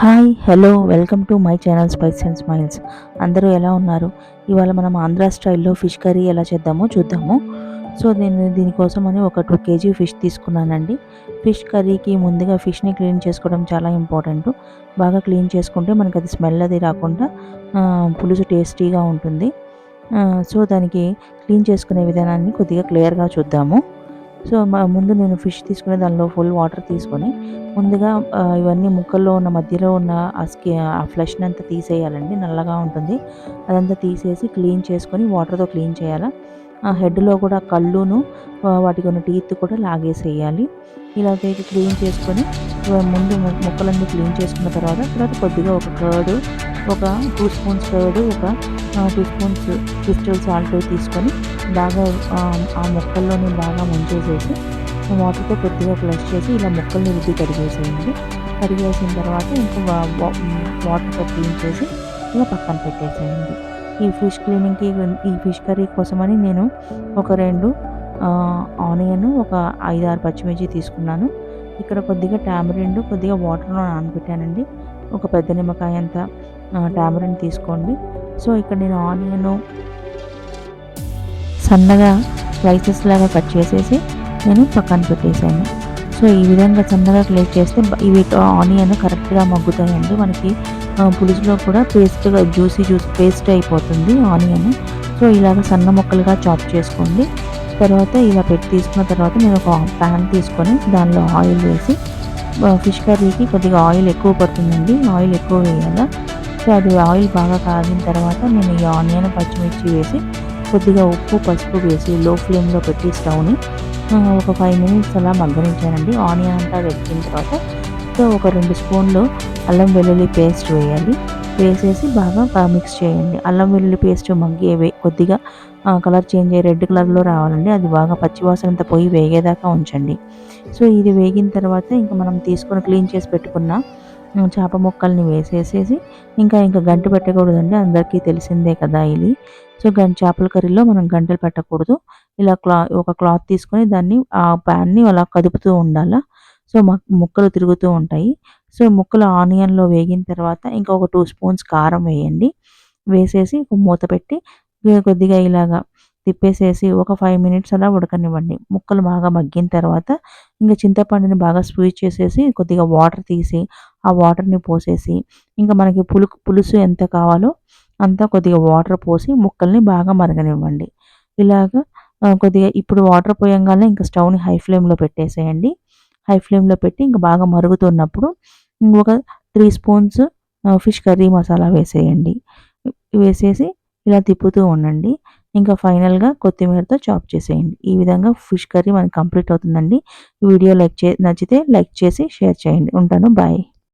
Hi hello welcome to my channel spice and smiles. అందరూ ఎలా ఉన్నారు? ఇవాళ మనం ఆంధ్ర స్టైల్లో ఫిష్ కర్రీ ఎలా చేద్దామో చూద్దాము. సో నేను దీనికోసం అని ఒక టూ కేజీ ఫిష్ తీసుకున్నానండి. ఫిష్ కర్రీకి ముందుగా ఫిష్ని క్లీన్ చేసుకోవడం చాలా ఇంపార్టెంట్. బాగా క్లీన్ చేసుకుంటే మనకి అది స్మెల్ అది రాకుండా పులుసు టేస్టీగా ఉంటుంది. సో దానికి క్లీన్ చేసుకునే విధానాన్ని కొద్దిగా క్లియర్గా చూద్దాము. సో ముందు నేను ఫిష్ తీసుకుని దానిలో ఫుల్ వాటర్ తీసుకొని ముందుగా ఇవన్నీ ముక్కల్లో ఉన్న మధ్యలో ఉన్న ఆ స్కి ఆ ఫ్లెష్ని అంతా తీసేయాలండి. నల్లగా ఉంటుంది. అదంతా తీసేసి క్లీన్ చేసుకొని వాటర్తో క్లీన్ చేయాలి. ఆ హెడ్లో కూడా కళ్ళును వాటికి ఉన్న టీత్ కూడా లాగేసేయాలి. ఇలా క్లీన్ చేసుకొని ముందు ముక్కలన్నీ క్లీన్ చేసుకున్న తర్వాత తర్వాత కొద్దిగా ఒక కర్డ్ ఒక టూ స్పూన్స్ కర్డ్ ఒక టూ స్పూన్స్ క్రిస్టల్ సాల్ట్ తీసుకొని బాగా ఆ, ఆ ముక్కల్లోని బాగా ముంచేసేసి వాటర్తో కొద్దిగా ఫ్లష్ చేసి ఇలా ముక్కల్ని రుద్ది కడిగేసేయండి. కడిగేసిన తర్వాత ఇంకా వా- వాటర్తో క్లీన్ చేసి ఇలా పక్కన పెట్టేసేయండి. ఈ ఫిష్ క్లీనింగ్కి ఈ ఫిష్ కర్రీ కోసమని నేను ఒక రెండు ఆనియన్ ఒక ఐదు ఆరు పచ్చిమిర్చి తీసుకున్నాను. ఇక్కడ కొద్దిగా టామరిండ్ కొద్దిగా వాటర్లో నానబెట్టానండి. ఒక పెద్ద నిమ్మకాయ అంత టామరిండ్ తీసుకోండి. సో ఇక్కడ నేను ఆనియన్ సన్నగా స్లైసెస్ లాగా కట్ చేసేసి నేను పక్కన పెట్టేశాను సో ఈ విధంగా సన్నగా క్లేట్ చేస్తే ఇవి ఆనియన్ కరెక్ట్గా మగ్గుతాయండి. మనకి పులుసులో కూడా పేస్ట్గా జ్యూసీ జ్యూస్ పేస్ట్ అయిపోతుంది ఆనియన్. సో ఇలాగ సన్న ముక్కలుగా చాప్ చేసుకోండి. తర్వాత ఇలా పెట్టి తీసుకున్న తర్వాత నేను ఒక ప్యాన్ తీసుకొని దానిలో ఆయిల్ వేసి ఫిష్ కర్రీకి కొద్దిగా ఆయిల్ ఎక్కువ పడుతుందండి. ఆయిల్ ఎక్కువ వేయాలా? సో అది ఆయిల్ బాగా కాగిన తర్వాత నేను ఈ ఆనియన్ పచ్చిమిర్చి వేసి కొద్దిగా ఉప్పు పసుపు వేసి లో ఫ్లేమ్లో పెట్టి స్టవ్ని ఒక ఫైవ్ మినిట్స్ అలా మగ్గనించానండి. ఆనియన్ అంతా వెతికిన తర్వాత సో ఒక రెండు స్పూన్లు అల్లం వెల్లుల్లి పేస్ట్ వేయాలి. వేసేసి బాగా మిక్స్ చేయండి. అల్లం వెల్లుల్లి పేస్ట్ మగ్గి కొద్దిగా కలర్ చేంజ్ అయ్యి రెడ్ కలర్లో రావాలండి. అది బాగా పచ్చివాసనంత పోయి వేగేదాకా ఉంచండి. సో ఇది వేగిన తర్వాత ఇంకా మనం తీసుకొని క్లీన్ చేసి పెట్టుకున్న చేప ముక్కల్ని వేసేసేసి ఇంకా ఇంకా గంట పెట్టకూడదండి అందరికీ తెలిసిందే కదా ఇది. సో గంట చేపల కర్రీలో మనం గంటలు పెట్టకూడదు. ఇలా క్లా ఒక క్లాత్ తీసుకొని దాన్ని ఆ ప్యాన్ని అలా కదుపుతూ ఉండాలా? సో ముక్కలు తిరుగుతూ ఉంటాయి. సో ముక్కలు ఆనియన్లో వేగిన తర్వాత ఇంకా ఒక టూ స్పూన్స్ కారం వేయండి. వేసేసి మూత పెట్టి కొద్దిగా ఇలాగా తిప్పేసేసి ఒక ఫైవ్ మినిట్స్ అలా ఉడకనివ్వండి. ముక్కలు బాగా మగ్గిన తర్వాత ఇంకా చింతపండుని బాగా స్వీచ్ చేసేసి కొద్దిగా వాటర్ తీసి ఆ వాటర్ని పోసేసి ఇంకా మనకి పులు పులుసు ఎంత కావాలో అంతా కొద్దిగా వాటర్ పోసి ముక్కల్ని బాగా మరగనివ్వండి. ఇలాగ కొద్దిగా ఇప్పుడు వాటర్ పోయంగానే ఇంకా స్టవ్ని హై ఫ్లేమ్లో పెట్టేసేయండి. హై ఫ్లేమ్లో పెట్టి ఇంకా బాగా మరుగుతున్నప్పుడు ఒక three spoons fish curry masala వేసేయండి. వేసేసి ఇలా తిప్పుతూ ఉండండి. ఇంకా ఫైనల్గా కొత్తిమీరతో చాప్ చేసేయండి. ఈ విధంగా ఫిష్ కర్రీ మనకి కంప్లీట్ అవుతుందండి. వీడియో లైక్ చే నచ్చితే లైక్ చేసి షేర్ చేయండి. ఉంటాను. బాయ్.